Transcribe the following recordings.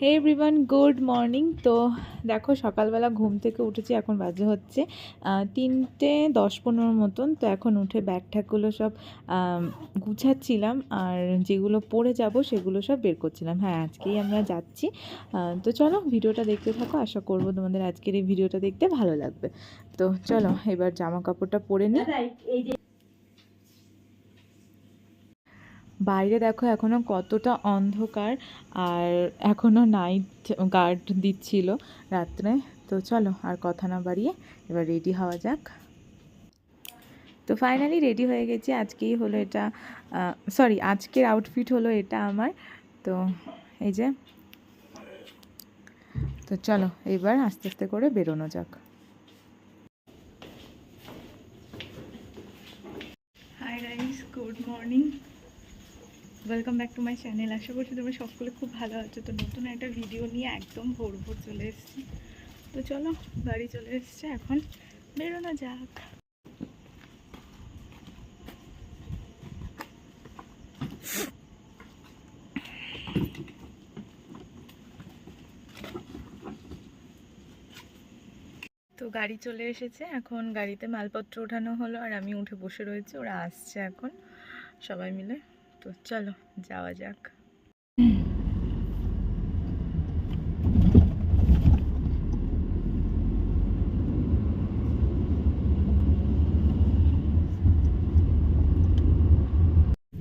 হে everyone good morning তো দেখো, সকালবেলা ঘুম থেকে উঠেছি, এখন বাজে হচ্ছে তিনটে দশ পনেরো মতন। তো এখন উঠে ব্যাগ ট্যাগগুলো সব গুছাচ্ছিলাম, আর যেগুলো পরে যাব সেগুলো সব বের করছিলাম। হ্যাঁ আজকেই আমরা যাচ্ছি। তো চলো, ভিডিওটা দেখতে থাকো। আশা করব তোমাদের আজকের এই ভিডিওটা দেখতে ভালো লাগবে। তো চলো, এবার জামা কাপড়টা পরে নিই। বাইরে দেখো এখনও কতটা অন্ধকার আর এখনও নাইট গার্ড দিচ্ছিল রাত্রে। তো চলো আর কথা না বাড়িয়ে এবার রেডি হওয়া যাক। তো ফাইনালি রেডি হয়ে গেছি। আজকেই হলো এটা সরি আজকের আউটফিট হলো এটা আমার। তো এই যে, তো চলো এবার আস্তে আস্তে করে বেরোনো যাক। Good morning welcome back to my channel আশা করছি তোমরা সকলে খুব ভালো আছো। তো নতুন একটা ভিডিও নিয়ে একদম ভোর ভোর চলে এসেছি। তো চলো গাড়ি চলে এসছে এখন। বেরোনো যাক। তো গাড়ি চলে এসেছে। এখন গাড়িতে মালপত্র ওঠানো হলো আর আমি উঠে বসে রয়েছি। ওরা আসছে এখন। সবাই মিলে তো চলো যাওয়া যাক।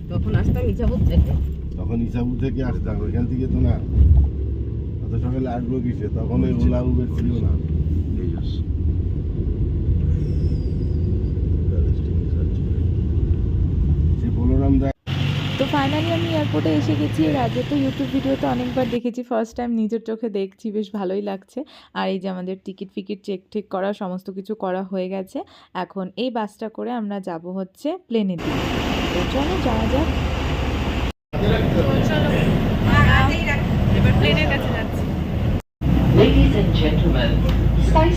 তখন আসতাম ইজাবত থেকে। তখন ইসাবু থেকে আসতাম ওইখান থেকে তো না। অত সকালে আসব কিসে? তখন ওই ওলা উবের ছিল না। ফাইনালি আমি এয়ারপোর্টে এসে গেছি এর আগে তো ইউটিউব ভিডিওতে অনেকবার দেখেছি ফার্স্ট টাইম নিজের চোখে দেখছি বেশ ভালোই লাগছে আর এই যে আমাদের টিকিট ফিকিট চেক টেক করা সমস্ত কিছু করা হয়ে গেছে এখন এই বাসটা করে আমরা যাব হচ্ছে প্লেনে দিকে তো চলো যাওয়া যাক এবার প্লেনের কাছে যাচ্ছি Ladies and gentlemen,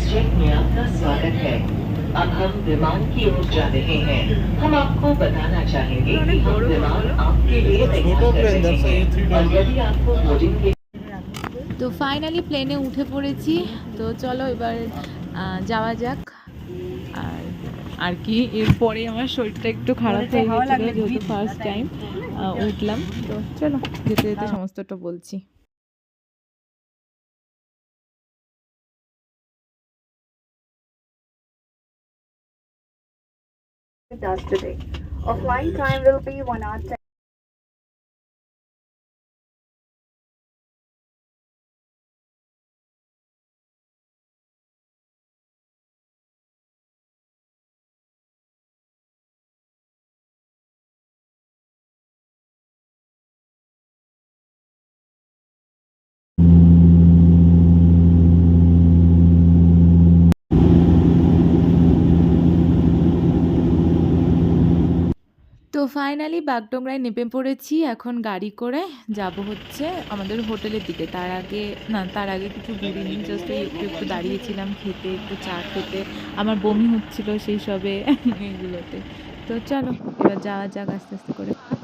SpiceJet में आपका स्वागत है अब हम विमान की ओर जा रहे हैं हम आपको बताना चाहेंगे कि हम विमान आपके लिए तैयार कर रहे हैं और यदि आपको बोर्डिंग के তো ফাইনালি প্লেনে উঠে পড়েছি তো চলো এবার আহ, যাওয়া যাক আর আর কি এরপরে আমার শরীরটা একটু খারাপ হয়ে গেছিলো যেহেতু ফার্স্ট টাইম উঠলাম তো চলো যেতে যেতে সমস্তটা বলছি Does today. Flying time will be 1 hour 10 finally বাগডোংরায় নেমে পড়েছি। এখন গাড়ি করে যাব হচ্ছে আমাদের হোটেলের দিকে। তার আগে না তার আগে কিছু ঘুরিনি জাস্ট একটু একটু দাঁড়িয়েছিলাম খেতে একটু চা খেতে। আমার বমি হচ্ছিল সেই সবে এগুলোতে। তো চলো এবার যাওয়া যাক আস্তে আস্তে করে। তো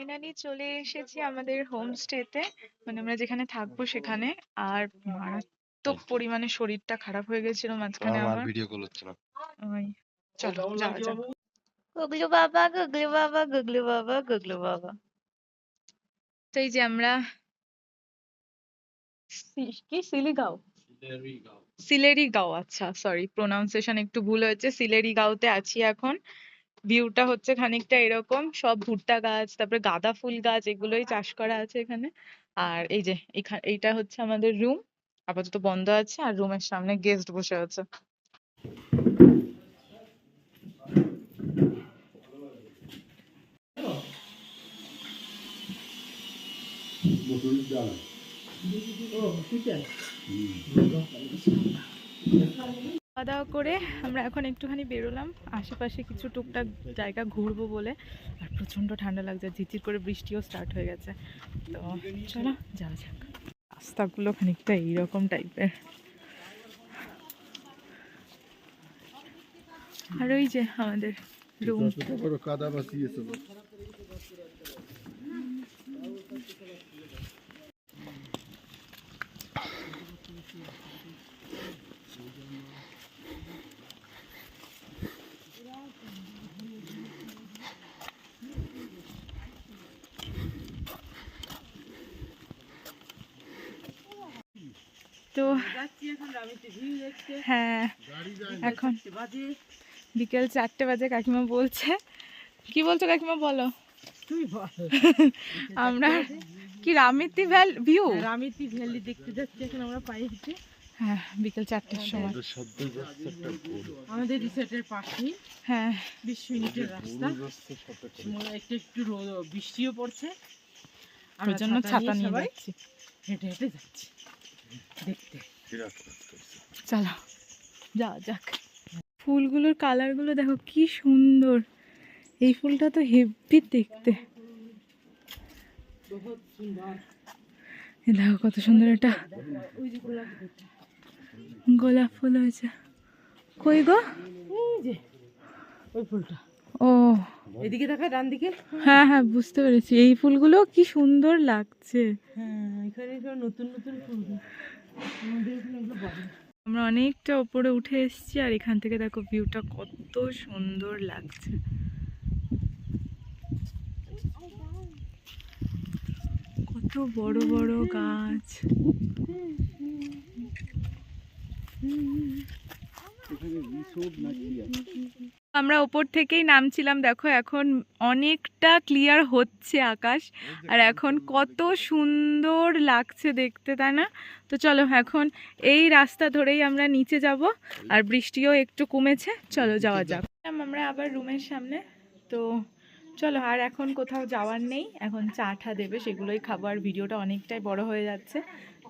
ফাইনালি চলে এসেছি আমাদের হোমস্টেতে মানে আমরা যেখানে থাকব সেখানে। আর মারাত্মক পরিমাণে শরীরটা খারাপ হয়ে গেছিল মাঝখানে আমার আমার। ভিডিও কল হচ্ছে না ওই চলো যাওয়া যাক। গুগলু বাবা গুগলু বাবা গুগলু বাবা গুগলু বাবা। তো এই যে আমরা কি? সিলিগাঁও সিলেরি গাঁও আচ্ছা সরি প্রোনাউন্সিয়েশন একটু ভুল হয়েছে। সিলেরি গাঁওতে আছি এখন। ভিউটা হচ্ছে খানিকটা এরকম। সব ভুট্টা গাছ তারপরে গাঁদা ফুল গাছ এগুলোই চাষ করা আছে এখানে। আর এই যে এখানে এইটা হচ্ছে আমাদের রুম আপাতত বন্ধ আছে আর রুমের সামনে গেস্ট বসে আছে। খাওয়া দাওয়া করে আমরা এখন একটুখানি বেরোলাম। আশেপাশে কিছু টুকটাক জায়গা ঘুরবো বলে। আর প্রচণ্ড ঠান্ডা লাগছে, ঝিরঝির করে বৃষ্টিও স্টার্ট হয়ে গেছে। তো চলো, যাওয়া যাক। রাস্তাগুলো খানিকটা এইরকম টাইপের আর ওই যে আমাদের রুম তো হ্যাঁ এখন বিকেল চারটে বাজে কাকিমা বলছে। কি বলছো কাকিমা বলো। আমরা কি রামিতি ভ্যাল ভিউ রামিতি ভ্যালি দেখতে যাচ্ছি এখন আমরা পায়ে হেঁটে। হ্যাঁ বিকেল চারটের সময়। আমাদের রিসোর্টের পাশেই হ্যাঁ। বিশ মিনিটের রাস্তা। একটু একটু রোদ- বৃষ্টিও পড়ছে। আমরা জন্য ছাতা নিয়ে যাচ্ছি। হেঁটে হেঁটে যাচ্ছি। দেখতে চলো যাওয়া যাক। ফুলগুলোর কালারগুলো দেখো কি সুন্দর। এই ফুলটা তো হেভি দেখতে। দেখো কত সুন্দর এটা গোলাপ ফুল হয়েছে। কই গো? যে ওই ফুলটা। ও। এদিকে দেখা ডান দিকে? হ্যাঁ হ্যাঁ বুঝতে পেরেছি। এই ফুলগুলো কি সুন্দর লাগছে। হ্যাঁ এখানে সব নতুন নতুন ফুল। আমরা অনেকটা ওপরে উঠে এসেছি আর এখান থেকে দেখো ভিউটা কত সুন্দর লাগছে। কত বড় বড় গাছ। আমরা ওপর থেকেই নামছিলাম, দেখো এখন অনেকটা ক্লিয়ার হচ্ছে আকাশ, আর এখন কত সুন্দর লাগছে দেখতে, তাই না? তো চলো এখন এই রাস্তা ধরেই আমরা নিচে যাব, আর বৃষ্টিও একটু কমেছে, চলো যাওয়া যাক। আমরা আবার রুমের সামনে, তো চলো আর এখন কোথাও যাওয়ার নেই, এখন চা ঠা দেবে, সেগুলোই খাব, আর ভিডিওটা অনেকটাই বড় হয়ে যাচ্ছে।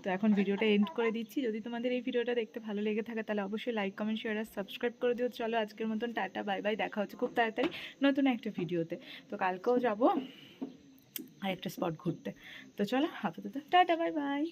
তো এখন ভিডিওটা এন্ড করে দিচ্ছি। যদি তোমাদের এই ভিডিওটা দেখতে ভালো লেগে থাকে, তাহলে অবশ্যই লাইক কমেন্ট শেয়ার আর সাবস্ক্রাইব করে দিও। চলো আজকের মতন টাটা বাই বাই দেখা হচ্ছে খুব তাড়াতাড়ি নতুন একটা ভিডিওতে। তো কালকেও যাব আর একটা স্পট ঘুরতে। তো চলো আপাতত টাটা বাই বাই